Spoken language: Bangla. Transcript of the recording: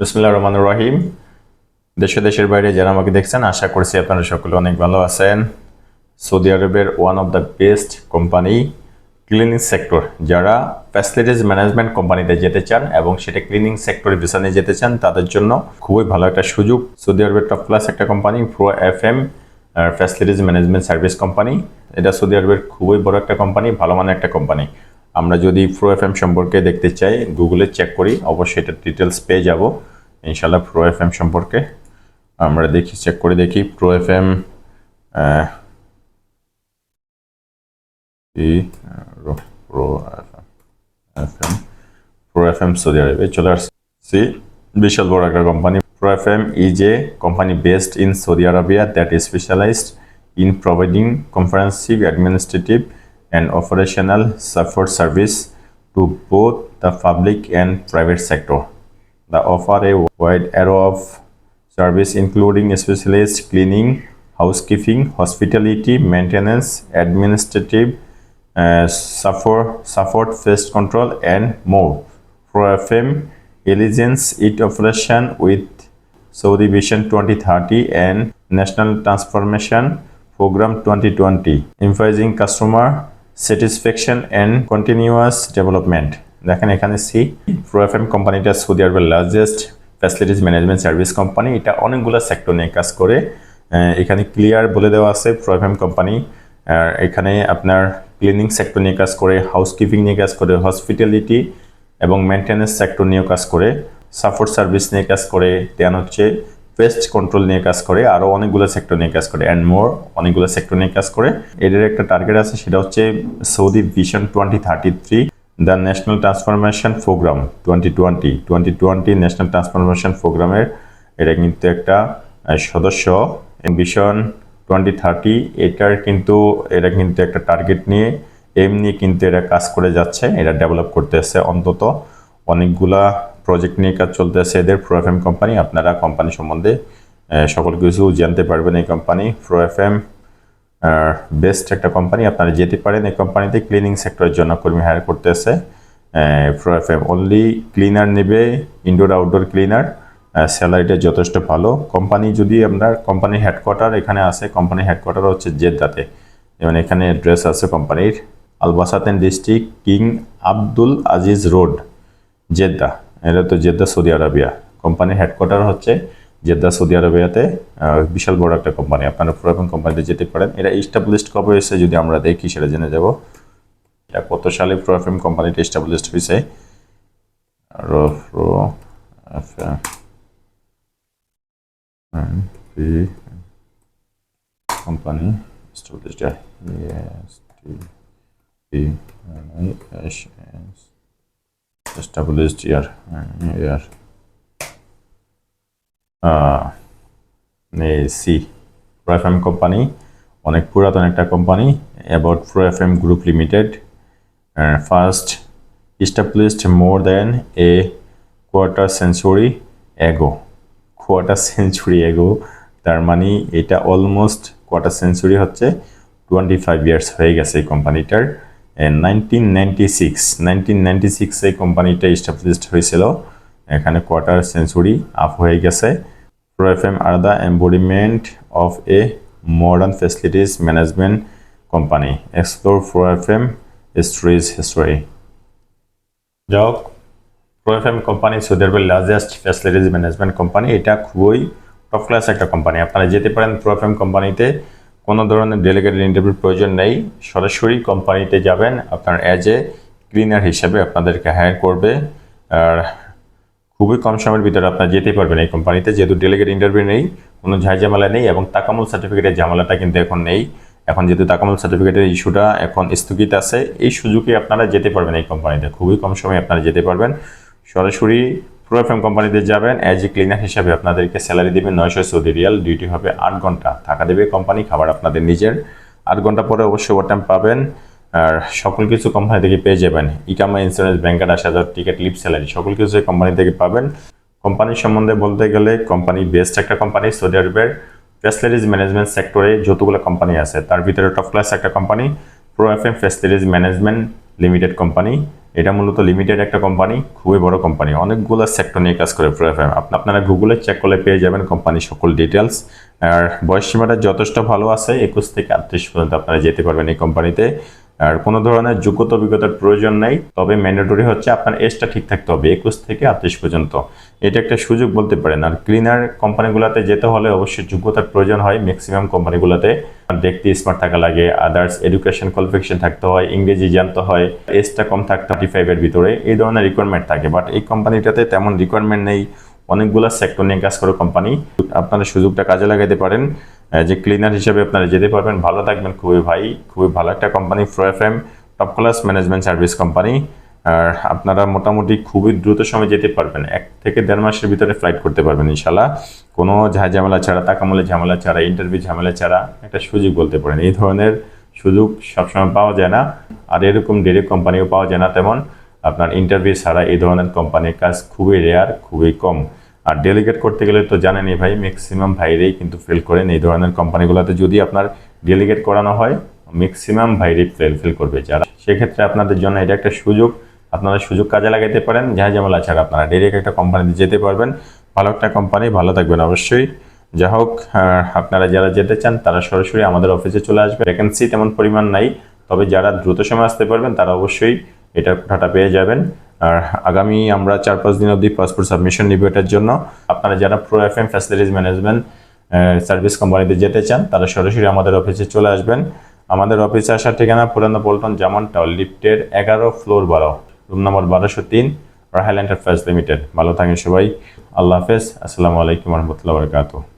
বিসমুল্লাহ রহমান রহিম। দেশে দেশের বাইরে যারা আমাকে দেখছেন, আশা করছি আপনারা সকলে অনেক ভালো আছেন। সৌদি আরবের one of the best company cleaning sector যারা ফ্যাসিলিটিস ম্যানেজমেন্ট কোম্পানিতে যেতে চান এবং সেটা ক্লিনিং সেক্টরে ভিসা নিয়ে যেতে চান, তাদের জন্য খুবই ভালো একটা সুযোগ। সৌদি আরবের টপ ক্লাস একটা company pro F M facilities management service company এটা সৌদি আরবের খুবই বড় একটা কোম্পানি ভালো মানের একটা কোম্পানি আমরা যদি প্রো এফ এম সম্পর্কে দেখতে চাই গুগলে চেক করি, অবশ্যই এটা ডিটেলস পেয়ে যাব। ইনশাল্লাহ প্রো এফ এম সম্পর্কে আমরা দেখি চেক করে দেখি। Pro F M pro F M Saudi আরবে চলে আসছি। বিশাল বড় একটা company pro F M is a company based in Saudi Arabia that is specialized in providing comprehensive administrative and operational support service to both the public and private sector. They offer a wide array of service including specialized cleaning, housekeeping, hospitality, maintenance, administrative uh, support, support, pest control, and more. Pro FM aligns its operation with Saudi Vision 2030 and National Transformation Program 2020, emphasizing customer satisfaction and continuous development. দেখেন এখানে সি প্রো এফ এম কোম্পানিটা সৌদি আরবের largest facilities management service company এটা অনেকগুলো সেক্টর নিয়ে কাজ করে এখানে ক্লিয়ার বলে দেওয়া আছে প্রো এফ এম কোম্পানি আর এখানে আপনার ক্লিনিং সেক্টর নিয়ে কাজ করে হাউসকিপিং নিয়ে কাজ করে হসপিটালিটি এবং মেনটেন্যান্স সেক্টর নিয়েও কাজ করে সাপোর্ট সার্ভিস নিয়ে কাজ করে, দেন হচ্ছে পেস্ট কন্ট্রোল নিয়ে কাজ করে আরও অনেকগুলো সেক্টর নিয়ে কাজ করে অ্যান্ড মোর অনেকগুলো সেক্টর নিয়ে কাজ করে। এদের একটা টার্গেট আছে, সেটা হচ্ছে Saudi vision twenty thirty three the national transformation program twenty twenty twenty twenty national transformation প্রোগ্রামের এটা কিন্তু একটা সদস্য। ভিশন টোয়েন্টি থার্টি এটার কিন্তু এটা কিন্তু একটা টার্গেট নিয়ে এমনি কিন্তু এরা কাজ করে যাচ্ছে এটা ডেভেলপ করতেছে অন্তত অনেকগুলা প্রজেক্ট নিয়ে কাজ চলতেছে, এদের প্রো এফ এম কোম্পানি আপনারা কোম্পানি সম্বন্ধে সকল কিছু জানতে পারবেন এই company pro F M best একটা কোম্পানি আপনারা যেতে পারেন এই কোম্পানিতে ক্লিনিং সেক্টরের জন্য কর্মী হায়ার করতেছে। Pro F M only cleaner নেবে ইনডোর আউটডোর ক্লিনার স্যালারিটা যথেষ্ট ভালো। কোম্পানি যদি আপনার কোম্পানির হেডকোয়ার্টার এখানে আছে কোম্পানির হেডকোয়ার্টার হচ্ছে জেদ্দাতে। যেমন এখানে অ্যাড্রেস আছে কোম্পানির Albasateen district king Abdul Aziz road Jeddah. এটা তো জেদ্দা সৌদি আরবিয়া। কোম্পানির হেডকোয়ার্টার হচ্ছে জেদ্দা সৌদি আরবিয়াতে বিশাল বড় একটা কোম্পানি। আপনারা পুরাতন কোম্পানিতে যেতে পারেন। এটা ইস্টাবলিশড কবে হয়েছে যদি আমরা দেখি সেটা জেনে যাব। এটা কত সালে প্রো এফ এম কোম্পানিটা ইস্টাবলিশড হয়েছে pro established uh, year uh, C pro F M company অনেক পুরাতন একটা company about pro F M group limited first established more than a quarter century ago. Quarter century ago তার মানে এটা অলমোস্ট কোয়ার্টার সেঞ্চুরি হচ্ছে টোয়েন্টি ফাইভ ইয়ার্স হয়ে গেছে এই কোম্পানিটার nineteen ninety six nineteen ninety six কোম্পানিটা স্টাবলিশড হয়েছিল। এখানে কোয়ার্টার সেঞ্চুরি আপ হয়ে গেছে। Pro F M are the embodiment of a modern facilities management company explore pro F M stories history যাই হোক pro F M company Saudi আরবের লার্জেস্ট ফ্যাসিলিটিস ম্যানেজমেন্ট কোম্পানি এটা খুবই টপ ক্লাস একটা কোম্পানি আপনারা যেতে পারেন প্রোএফএম কোম্পানিতে কোনো ধরনের ডেলিগেটেড ইন্টারভিউর প্রয়োজন নেই। সরাসরি কোম্পানিতে যাবেন। আপনার অ্যাজ এ ক্লিনার হিসেবে আপনাদেরকে হায়ার করবে। আর খুবই কম সময়ের ভিতরে আপনারা যেতে পারবেন এই কোম্পানিতে যেহেতু ডেলিগেট ইন্টারভিউ নেই, কোনো ঝামেলা নেই এবং তাকামুল সার্টিফিকেটের ঝামেলাটা কিন্তু এখন নেই। এখন যেহেতু তাকামুল সার্টিফিকেটের ইস্যুটা এখন স্থগিত আছে, এই সুযোগে আপনারা যেতে পারবেন এই কোম্পানিতে খুবই কম সময়ে আপনারা যেতে পারবেন। সরাসরি প্রো এফ এম কোম্পানিতে যাবেন অ্যাজ এ ক্লিনার হিসাবে আপনাদেরকে স্যালারি দেবে নয়শো সৌদি রিয়াল ডিউটি হবে আট ঘণ্টা থাকা দেবে কোম্পানি খাবার আপনাদের নিজের। আট ঘণ্টা পরে অবশ্যই ওভারটাইম পাবেন। আর সকল কিছু কোম্পানি থেকে পেয়ে যাবেন। ইকামা ইন্স্যুরেন্স ব্যাংকের আশা হাজার টিকিট লিপ স্যালারি সকল কিছু কোম্পানি থেকে পাবেন। কোম্পানির সম্বন্ধে বলতে গেলে কোম্পানি বেস্ট একটা কোম্পানি সৌদি আরবের। ফ্যাসিলিটিস ম্যানেজমেন্ট সেক্টরে যতগুলো কোম্পানি আছে, তার ভিতরে টপ ক্লাস একটা company pro F M facilities management limited company এটা মূলত লিমিটেড একটা কোম্পানি খুবই বড় কোম্পানি অনেকগুলো সেক্টর নিয়ে কাজ করে প্রো এফ এম আপনারা গুগলে চেক করলে পেয়ে যাবেন কোম্পানির সকল ডিটেলস আর বয়স সীমাটা যথেষ্ট ভালো আছে, একুশ থেকে আটত্রিশ পর্যন্ত আপনারা যেতে পারবেন এই কোম্পানিতে আর কোনো ধরনের যোগ্যতা অভিজ্ঞতার প্রয়োজন নেই, তবে ম্যান্ডেটরি হচ্ছে আপনার এজটা ঠিক থাকতে হবে, একুশ থেকে আটত্রিশ পর্যন্ত। এটা একটা সুযোগ বলতে পারেন। আর ক্লিনার কোম্পানিগুলোতে যেতে হলে অবশ্যই যোগ্যতার প্রয়োজন হয় ম্যাক্সিমাম কোম্পানিগুলোতে দেখতে স্মার্ট থাকা লাগে আদার্স এডুকেশন কোয়ালিফিকেশন থাকতে হয়, ইংরেজি জানতে হয়, এজটা কম থাকতে থার্টি ফাইভের ভিতরে। এই ধরনের রিকোয়ারমেন্ট থাকে বাট এই কোম্পানিটাতে তেমন রিকোয়ারমেন্ট নেই। অনেকগুলো সেক্টর নিয়ে কাজ করে কোম্পানি আপনারা সুযোগটা কাজে লাগাতে পারেন। যে ক্লিনার হিসেবে আপনারা যেতে পারবেন। ভালো থাকবেন খুবই ভাই, খুবই ভালো একটা company pro F M top class management service company আর আপনারা মোটামুটি খুবই দ্রুত সময় যেতে পারবেন। এক থেকে দেড় মাসের ভিতরে ফ্লাইট করতে পারবেন ইনশাল্লাহ কোনো ঝা- ঝামেলা ছাড়া, তাকামূলে ঝামেলা ছাড়া ইন্টারভিউ ঝামেলা ছাড়া একটা সুযোগ বলতে পারেন। এই ধরনের সুযোগ সবসময় পাওয়া যায় না। আর এরকম ডিরেক্ট কোম্পানিও পাওয়া যায় না তেমন। আপনার ইন্টারভিউ ছাড়া এই ধরনের কোম্পানির কাজ খুবই রেয়ার খুবই কম। আর ডেলিগেট করতে গেলে তো জানেনই ভাই ম্যাক্সিমাম ভাইরেই কিন্তু ফেল করেন এই ধরনের কোম্পানিগুলোতে যদি আপনার ডেলিগেট করানো হয় ম্যাক্সিমাম ভাইরেই ফেল ফেল করবে যারা। সেক্ষেত্রে আপনাদের জন্য এটা একটা সুযোগ। আপনারা সুযোগ কাজে লাগাতে পারেন যা যেমন ছাড়া আপনারা ডিরেক্ট একটা কোম্পানিতে যেতে পারবেন। ভালো একটা কোম্পানি ভালো থাকবেন অবশ্যই। যা হোক আপনারা যারা যেতে চান, তারা সরাসরি আমাদের অফিসে চলে আসবে ভ্যাকেন্সি তেমন পরিমাণ নাই, তবে যারা দ্রুত সময় আসতে পারবেন, তারা অবশ্যই এটার কোঠাটা পেয়ে যাবেন। আর আগামী আমরা চার পাঁচ দিন অবধি পাসপোর্ট সাবমিশন নিব এটার জন্য। আপনারা যারা pro F M facilities management service কোম্পানিতে যেতে চান, তারা সরাসরি আমাদের অফিসে চলে আসবেন। আমাদের অফিসে আসার ঠিকানা পুরানো পল্টন জামান টাওয়ার লিফটের এগারো ফ্লোর বারো রুম নম্বর বারোশো তিন, রাহেল এন্টারপ্রাইজ লিমিটেড ভালো থাকেন সবাই। আল্লাহ হাফেজ। আসসালামু আলাইকুম রহমতুল্লাহ বরকাতু